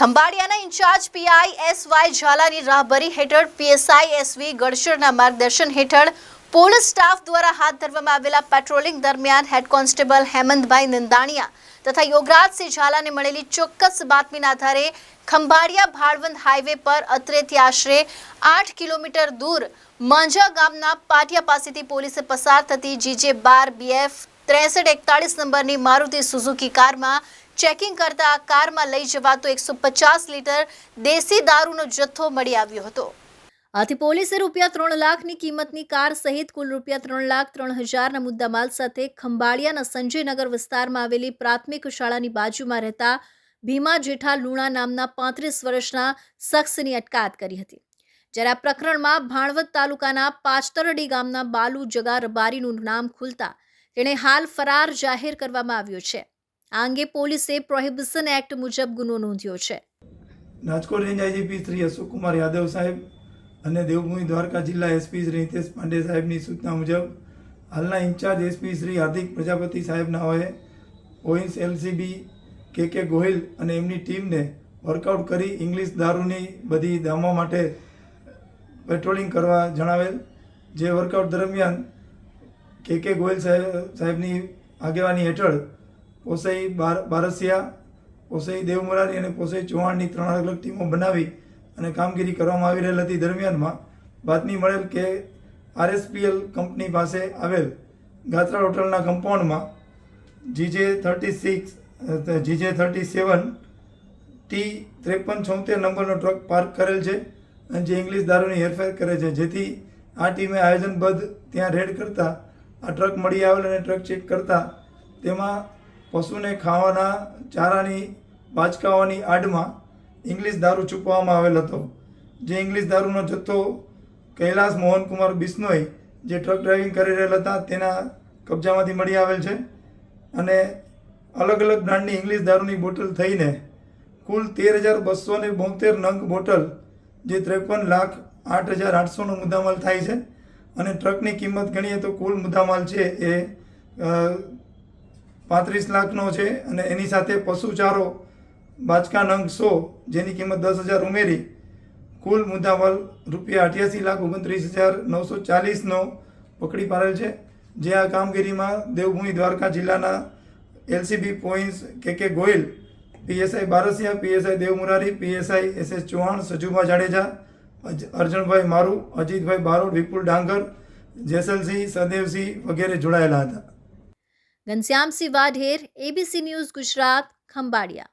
ખંભાળિયાના incharge PI S Y ઝાલાની રાહબરી હેઠળ પીએસઆઈ એસવી ગડશરના માર્ગદર્શન હેઠળ પોલીસ સ્ટાફ દ્વારા હાથ ધરવામાં આવેલા પેટ્રોલિંગ દરમિયાન હેડ કોન્સ્ટેબલ હેમંતભાઈ નંદાણિયા તથા યોગરાજસિંહ ઝાલાને મળેલી ચોક્કસ બાતમીના આધારે ખંભાળિયા ભાળવંદ હાઈવે પર અત્રેથી આશરે આઠ કિલોમીટર દૂર માંજા ગામના પાટિયા પાસેથી પોલીસે પસાર થતી જીજે બાર બીએફ ત્રેસઠ એકતાળીસ નંબરની મારુતિ સુઝુકી કારમાં ચેકિંગ કરતા કારમાં લઈ જવાતો એકસો પચાસ લીટર દેશી દારૂનો જથ્થો મળી આવ્યો હતો. આથી પોલીસે રૂપિયા ત્રણ લાખની કિંમતની કાર સહિત કુલ રૂપિયા ત્રણ લાખ ત્રણ હજારના મુદ્દામાલ સાથે ખંભાળિયાના સંજયનગર વિસ્તારમાં આવેલી પ્રાથમિક શાળાની બાજુમાં રહેતા ભીમા જેઠા લુણા નામના પાંત્રીસ વર્ષના શખ્સની અટકાયત કરી હતી. જ્યારે આ પ્રકરણમાં ભાણવત તાલુકાના પાચતરડી ગામના બાલુ જગા રબારીનું નામ ખુલતા તેણે હાલ ફરાર જાહેર કરવામાં આવ્યો છે. આ અંગે પોલીસે પ્રોહિબિશન એક્ટ મુજબ ગુનો નોંધ્યો છે. રાજકોટ રેન્જ આઈજીપી શ્રી અશોકકુમાર યાદવ સાહેબ અને દેવભૂમિ દ્વારકા જિલ્લા એસપી શ્રી હિતેશ પાંડે સાહેબની સૂચના મુજબ હાલના ઇન્ચાર્જ એસપી શ્રી હાર્દિક પ્રજાપતિ સાહેબના હોય ઓઇન્સ એલસીબી કે કે ગોહિલ અને એમની ટીમને વર્કઆઉટ કરી ઇંગ્લિશ દારૂની બધી દામો માટે પેટ્રોલિંગ કરવા જણાવેલ, જે વર્કઆઉટ દરમિયાન કે કે ગોયલ સાહેબ સાહેબની આગેવાની હેઠળ પોસઈ બાર બારસિયા, પોસઈ દેવમુરારી અને પોસઈ ચૌહાણની ત્રણ અલગ અલગ ટીમો બનાવી અને કામગીરી કરવામાં આવી રહેલ હતી. દરમિયાનમાં બાતમી મળેલ કે આરએસપીએલ કંપની પાસે આવેલ ગાત્રા હોટલના કમ્પાઉન્ડમાં GJ thirty six GJ thirty seven, T ત્રેપન છોતેર નંબરનો ટ્રક પાર્ક કરેલ છે અને જે ઇંગ્લિશ દારૂની હેરફેર કરે છે. જેથી આ ટીમે આયોજનબદ્ધ ત્યાં રેડ કરતા આ ટ્રક મળી આવેલ અને ટ્રક ચેક કરતા તેમાં પશુને ખાવાના ચારાની બાચકાઓની આડમાં ઇંગ્લિશ દારૂ છુપવામાં આવેલ હતો. જે ઇંગ્લિશ દારૂનો જથ્થો કૈલાસ મોહનકુમાર બિશ્નોઈ જે ટ્રક ડ્રાઇવિંગ કરી રહેલા હતા તેના કબજામાંથી મળી આવેલ છે અને અલગ અલગ બ્રાન્ડની ઇંગ્લિશ દારૂની બોટલ થઈને કુલ તેર હજાર બસો ને બોતેર નંગ બોટલ, જે ત્રેપન લાખ આઠ હજાર આઠસોનો મુદ્દામાલ થાય છે અને ટ્રકની કિંમત ગણીએ તો કુલ મુદ્દામાલ છે એ પાંત્રીસ લાખનો છે અને એની સાથે પશુચારો બાચકા નંગ સો, જેની કિંમત દસ હજાર ઉમેરી, કુલ મુદ્દામાલ રૂપિયા અઠ્યાસી લાખ ઓગણત્રીસ હજાર નવસો ચાલીસનો પકડી પાડેલ છે, જે આ કામગીરીમાં દેવભૂમિ દ્વારકા જિલ્લાના LCB points K K Goyal, PSI Barasiya, PSI Devmurari, PSI S S Chauhan, Sajubha Jadeja Arjanbhai Maru, Ajitbhai Barod, વિપુલ ડાંગર, જેસલસિંહ, સદેવસિંહ વગેરે જોડાયેલા હતા. Ghanshyamsinh Vadher ABC news Gujarat Khambhaliya